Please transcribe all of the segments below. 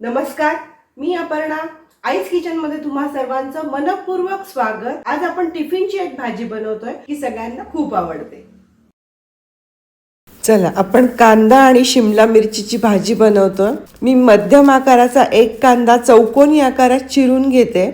नमस्कार मी अपर्णा. आईस किचनमध्ये तुम्हा सर्वांचं मनपूर्वक स्वागत. आज आपण टिफिनची एक भाजी बनवतोय की सगळ्यांना खूप आवडते. चला आपण कांदा आणि शिमला मिरचीची भाजी बनवतो मी मध्यम आकाराचा एक कांदा चौकोनी आकारात चिरून घेते.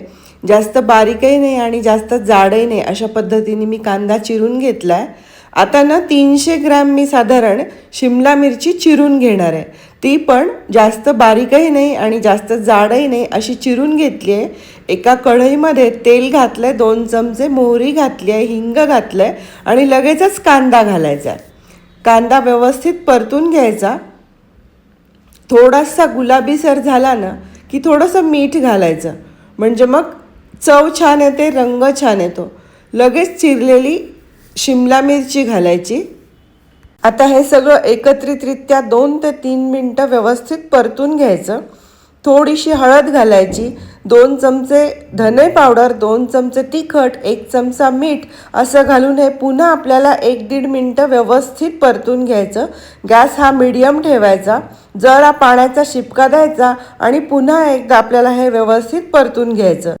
जास्त बारीकही नाही आणि जास्त जाडही नाही अशा पद्धतीने मी कांदा चिरून घेतलाय. आता ना तीनशे ग्रॅम मी साधारण शिमला मिरची चिरून घेणार आहे. ती पण जास्त बारीकही नाही आणि जास्त जाडही नाही अशी चिरून घेतली आहे. एका कढईमध्ये तेल घातलं आहे दोन चमचे मोहरी घातली आहे हिंग घातलं आहे आणि लगेचच कांदा घालायचा आहे कांदा व्यवस्थित परतून घ्यायचा. थोडासा गुलाबीसर झाला ना की थोडंसं मीठ घालायचं. म्हणजे मग चव छान येते रंग छान येतो. लगेच चिरलेली शिमला मिरची घालायची. आता हे सगळं एकत्रितरित्या दोन ते तीन मिनटं व्यवस्थित परतून घ्यायचं. थोडीशी हळद घालायची दोन चमचे धने पावडर दोन चमचे तिखट एक चमचा मीठ असं घालून हे पुन्हा आपल्याला एक दीड मिनटं व्यवस्थित परतून घ्यायचं. गॅस हा मीडियम ठेवायचा. जरा पाण्याचा शिपका द्यायचा आणि पुन्हा एकदा आपल्याला हे व्यवस्थित परतून घ्यायचं.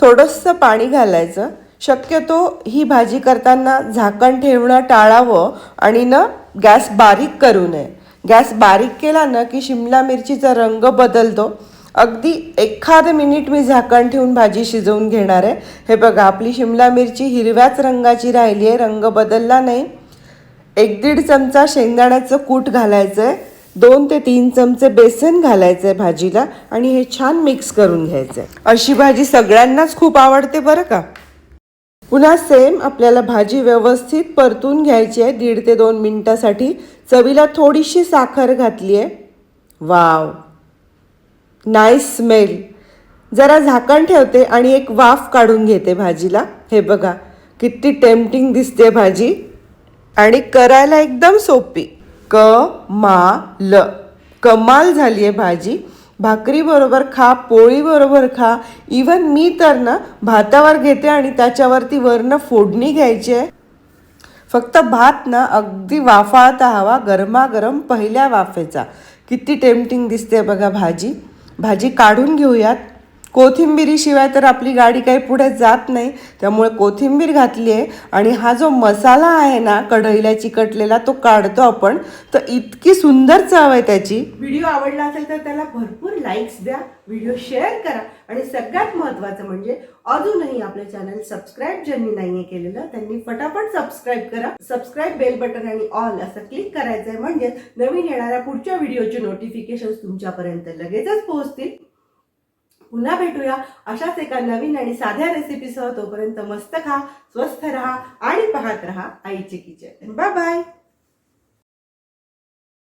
थोडंसं पाणी घालायचं. शक्यतो ही भाजी करताना झाकण ठेवणं टाळावं आणि ना गॅस बारीक करू नये. गॅस बारीक केला ना की शिमला मिरचीचा रंग बदलतो. अगदी एखाद मिनिट मी झाकण ठेवून भाजी शिजवून घेणार आहे. हे बघा आपली शिमला मिरची हिरव्याच रंगाची राहिली आहे. रंग बदलला नाही. एक दीड चमचा शेंगदाण्याचं कूट घालायचं आहे दोन ते तीन चमचे बेसन घालायचं आहे भाजीला आणि हे छान मिक्स करून घ्यायचं आहे अशी भाजी सगळ्यांनाच खूप आवडते बरं का? पुन्हा सेम आपल्याला भाजी व्यवस्थित परतून घ्यायची आहे. दीड ते दोन मिनटासाठी. चवीला थोडीशी साखर घातली आहे. वाव. नाईस स्मेल जरा झाकण ठेवते आणि एक वाफ काढून घेते भाजीला. हे बघा किती टेम्पटिंग दिसते भाजी. आणि करायला एकदम सोपी. क मा ल कमाल झाली आहे भाजी. भाकरी बरोबर खा पोळी बरोबर खा. इवन मी तर ना भातावर घेते आणि त्याच्यावरती वरनं फोडणी घ्यायची आहे. फक्त भात ना अगदी वाफाळता हवा गरमागरम पहिल्या वाफेचा. किती टेम्पटिंग दिसते बघा भाजी. भाजी काढून घेऊयात. कोथिंबिरीशिवाय तर आपली गाडी काही पुढे जात नाही. त्यामुळे कोथिंबीर घातली आहे आणि हा जो मसाला आहे ना कढईला चिकटलेला तो काढतो आपण. तर इतकी सुंदर चव आहे त्याची. व्हिडिओ आवडला असेल तर त्याला भरपूर लाईक्स द्या व्हिडिओ शेअर करा. आणि सगळ्यात महत्त्वाचं म्हणजे अजूनही आपलं चॅनल सबस्क्राईब ज्यांनी नाहीये केलेलं त्यांनी फटाफट सबस्क्राईब करा. सबस्क्राईब बेल बटन आणि ऑल असं क्लिक करायचं आहे म्हणजे नवीन येणाऱ्या पुढच्या व्हिडिओचे नोटिफिकेशन तुमच्यापर्यंत लगेचच पोहोचतील. पुन्हा भेटूया. अशाच एका नवीन आणि साध्या रेसिपीसह तोपर्यंत मस्त खा स्वस्थ राहा आणि पाहत राहा आईचे किचन. Bye bye